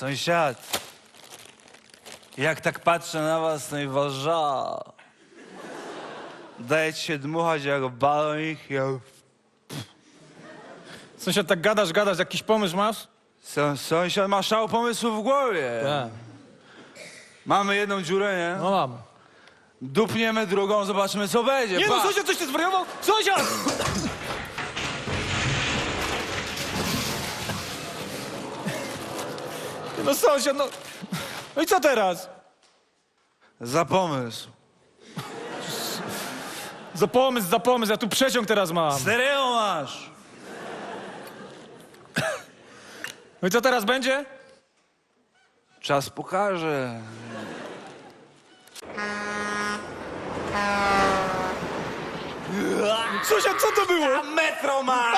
Sąsiad, jak tak patrzę na was, no i warza. Dajecie się dmuchać jak balonik. Ja... Sąsiad, tak gadasz, gadasz, jakiś pomysł masz? Są, sąsiad ma szał pomysłu w głowie. Tak. Mamy jedną dziurę, nie? No mam. Dupniemy drugą, zobaczymy co będzie. Nie no, sąsiad, coś ty zwariował? Sąsiad! No sąsiad, no... No i co teraz? Za pomysł. Za pomysł, za pomysł, ja tu przeciąg teraz mam. Stereo masz. No i co teraz będzie? Czas pokaże. Sąsiad, co to było? Metro masz!